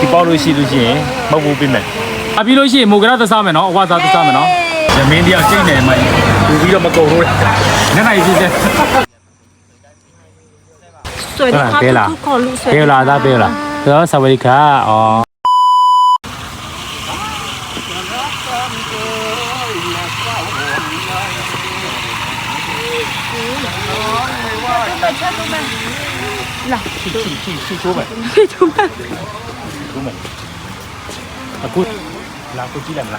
ဒီပေါက်လို့ရှိလို့ရှိရင်မဟုတ်ဘူးပြင်မယ်အပြီးလို့ရှိရင်မူကရသစားမယ်နော်အဝစားသစားမယ်နော်ရမင်းတယောက်ကျိတ်နေမှပူပြီးတော့မကုန်လို့ညနေဖြစ်တဲ့ สวัสดีครับ เบลล่า ทุกคนลูกสวัส เบ ดี ลลาตาเบลลาแล้วสวัสดีค่ะอ๋อရှိရှိရှိရှိချိုးမယ် ทุก လာ去去去去九百，去九百，九百。啊，过，拿过几两啦？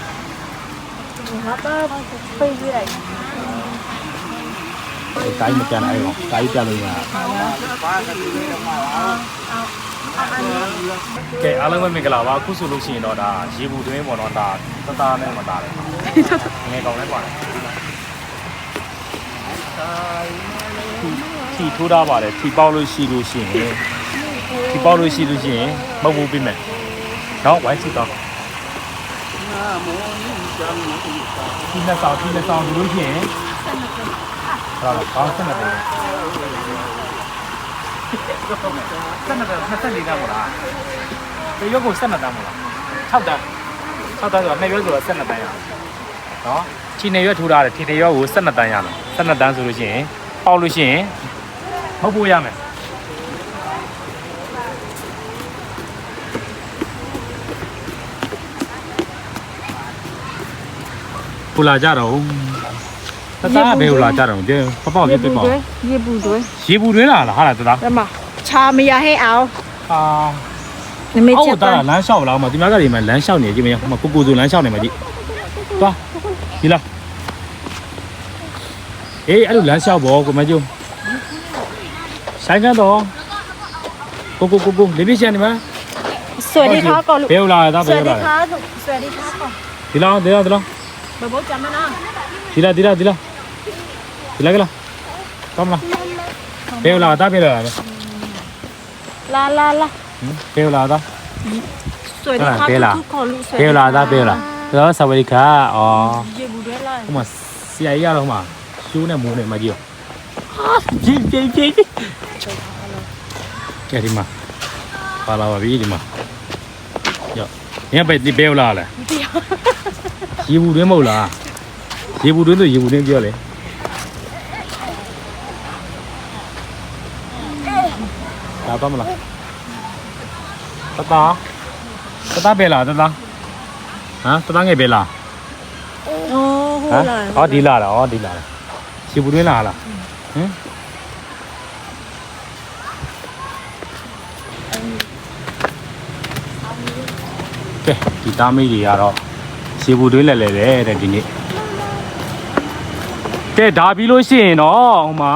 ငါတော့ပြေးပြလိုက်တိုင်းမကြမ်းနိုင်အောင်တိုင်းကြလို့ရကဲအားလုံးပဲမင်္ဂလာပါအခုဆိုလို့ရှိရင်တော့ဒါရေဘူးတွင်းပေါ့နော်ဒါတသားနဲ့မသားတယ်ငယ်ကောင်လည်းပါတယ်တိုင်း ထီထိုးထားပါတယ်ထီပေါက်လို့ရှိလို့ရှိရင်ထီပေါက်လို့ရှိလို့ရှိရင်မဟုတ်ဘူးပြင်မယ်တော့ဝိုင်းစစ်တော့ဒီလက်ဆောင်ဒီလက်ဆောင်လို့ရှိရင်ဟုတ်လားကောင်းစနေတယ်စနေတယ်နှစ်ဆက်လေးတန်းမလားဒီရုပ်ကိုဆက်နှစ်တန်းမလား6တန်း6တန်းဆိုတော့နှစ်ရုပ်ဆိုတော့ဆက်နှစ်တန်းရအောင်နော်ချီနေရွက်ထိုးထားတယ်ထီနေရွက်ကိုဆက်နှစ်တန်းရမယ်ဆက်နှစ်တန်းဆိုလို့ရှိရင်ပေါက်လို့ရှိရင်မ ဟုတ်ဖို့ရမယ်ဟိုလာကြတော့တသားဘယ်ဟိုလာကြတော့ကျေပပောက်ပြပြပေါ့ရေပူတွဲရေပူတွဲလာလားဟာလားတသားတမချာမရဟဲ့အောင်ဟာနမေချက်ပါအော်ဒါလမ်းလျှောက်လာမှာဒီမှာကဒီမှာလမ်းလျှောက်နေကြည့်မရဟိုမှာကိုကိုစုလမ်းလျှောက်နေမှာကြည့်သွားဒီလားအေးအဲ့လိုလမ်းလျှောက်ပေါ့ကိုမကျုံ ဆိုင်ကတော့ကိုကိုကိုကိုလေးပြချင်နေမှာสวัสดีครับก่อนลูกဘယ်လာတာဘစယ်วัสดีလာครับลูกสวัสดีครับก่อนဒီလားဒီလားဒီလားบะโบจำนะนะဒီလားဒီလားဒီလားဒီလားကလားကောင်းလားဘယ်လာတာဘယ်လာလဲลาลาลาဘယ်လာတာ สวัสดีครับเบลล่า ทุกๆคนลูกสวัสบดีลลาตาเบลลาแล้วสวัสดีค่ะอ๋อเยบูด้วยล่ะ ဟိုမှာဆရာကြီးကတော့ဟိုမှာကျိုးနဲ့မိုးနဲ့မကြီးရော ကြီးကြီးကြီးကြီးကဲဒီမှာပါလာပါပြီဒီမှာရောညဘယ်ဒီဘယ်လာလဲမသိဘူးရေဘူးတွင်းမဟုတ်လားရေဘူးတွင်းဆိုရေဘူးတွင်းပြောလေလာပါမလားတတာတတာဘယ်လာတတာဟမ်တတာငယ်ဘယ်လာဟမ်ဟောဒီလာတာဟောဒီလာတာရေဘူးတွင်းလာလား ဟမ်ကဲဒီသားမိတွေကတော့ရေဘူးတွင်းလဲလဲတယ်တဲ့ဒီနေ့ကဲဒါပြီးလို့ရှိရင်တော့ဟိုမှာ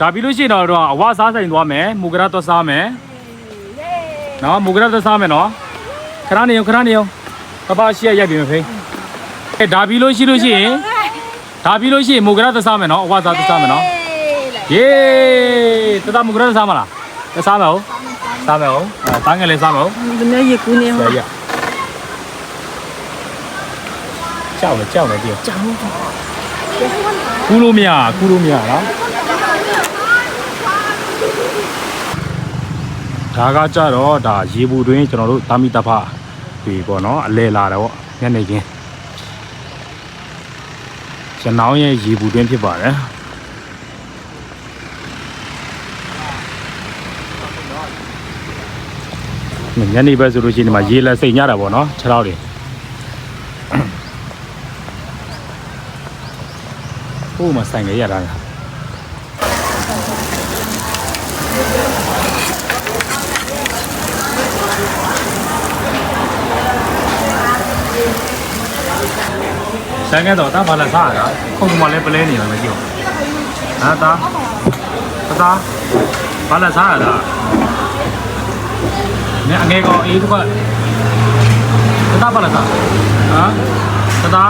ဒါပြီးလို့ရှိရင်တော့တော့အဝစားဆိုင်သွားမယ်မူကရတော့စားမယ်နော်မူကရတော့စားမယ်နော်ခဏနေရောခဏနေရောပပရှိရရိုက်ပြီမဖေးကဲဒါပြီးလို့ရှိလို့ရှိရင် ဒါပြီးလို့ရှိရင်မူကရသစားမယ်နော်အဝစားသစားမယ်နော်ယေးတတမူကရသစားမလားသစားမဟုတ်စားမယ်ဟုတ်အဲတားငယ်လေးစားမဟုတ်ဒီနေ့ရေကူးနေဆဟောရာကြီးကြောက်လေကြောက်လေဒီကြောင်းကူးလို့မရကူးလို့မရနော်ဒါကကြတော့ဒါရေဘူးတွင်းကျွန်တော်တို့တာမီတဖပြီပေါ့နော်အလဲလာတယ်ပေါ့ညနေခင်း ရနောင်းရဲ့ရေဘူးတွင်းဖြစ်ပါတယ်ညနေပဲဆိုလို့ရှိရင်ဒီမှာရေလက်စိတ်ညတာပေါ့နော်ခြေထောက်တွေဟိုမှာဆိုင်ကြရတာလား တန်းခဲ့တော့တာဘာလဲစားရတာခုံကမှလည်းပလဲနေရမယ်ကြည့်ပါဟာတာတာဘာလဲစားရတာနဲ့အငဲကောင်အေးတို့ကတာဘာလဲစားဟာတာ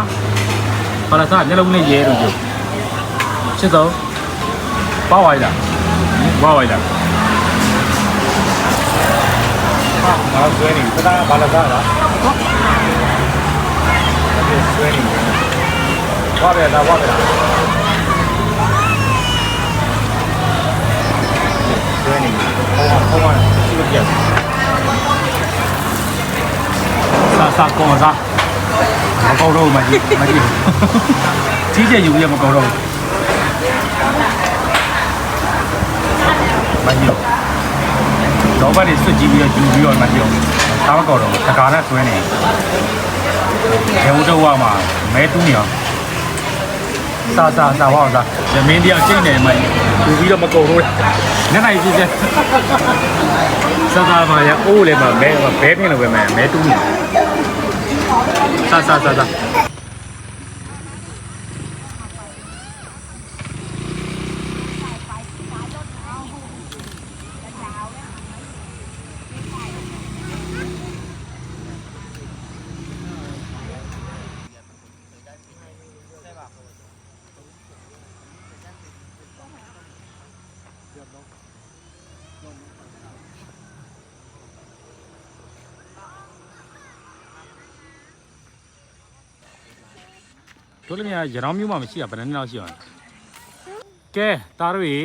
ဘာလဲစားညလုံးနဲ့ရဲတော့ကြည့်ချစ်တော့ပါဝိုင်လာပါဝိုင်လာဟာငါဆွဲနေတာဘာလဲစားရတာဆွဲနေတယ် ဝါပဲလားဝါပဲလားတွဲနေပြီဟောဟောဟောရှိလို့ပြတ်စာစာကောစားမကောက်တော့မှကြီးမကြီးကြီးကျယ်ယူရမကောက်တော့မကြီးတော့ဘာတွေဆွကြည့်ပြီးတော့ယူပြီးတော့မကြီးတော့သာမကောက်တော့တကာနဲ့ဆွဲနေရေဦးတော့မှာမဲတူးနေအောင် စားစားစားပါအောင်စားရမင်းတရားကျိတ်နေမှယူပြီးတော့မကောင်းတော့ညနေကြီးကျစားစားပါရအိုးလေမှာမဲဘဲထင်းလိုပဲမဲမဲတူးနေစားစားစားစား တို့လည်းများရတောင်မျိုးမှမရှိတာဘယ်နှစ်နှစ်လောက်ရှိအောင်ကဲသားတို့ရေ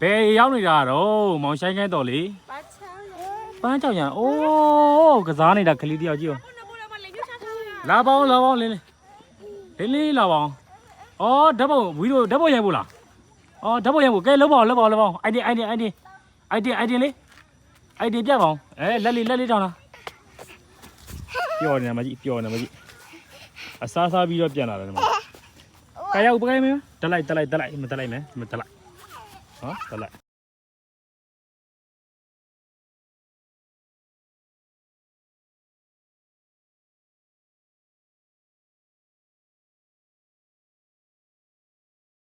ဘယ်ရောက်နေတာတော့မောင်ဆိုင်ခဲတော်လေဘာချောင်းလဲပန်းကြောင်ရံအိုးကစားနေတာကလေးတယောက်ကြည့်အောင်လာပေါင်းလာပေါင်းလင်းလင်းလင်းလာပေါင်းအော်ဓာတ်ပုံဝီတို့ဓာတ်ပုံရိုက်ဖို့လားအော်ဓာတ်ပုံရိုက်ဖို့ကဲလုံးပါအောင်လုံးပါအောင်လုံးပါအောင်အိုက်တင်အိုက်တင်အိုက်တင်အိုက်တင်အိုက်တင်လေးအိုက်တင်ပြပါအောင်အဲလက်လေးလက်လေးတောင်းလားပျော်နေမှာကြီးပျော်နေမှာကြီး အစားစားပြီးတော့ပြန်လာတယ်ဒီမှာကာရောက်ပကိုင်းမင်းတက်လိုက်တက်လိုက်တက်လိုက်မတက်လိုက်မယ်မတက်လိုက်ဟောတက်လိုက်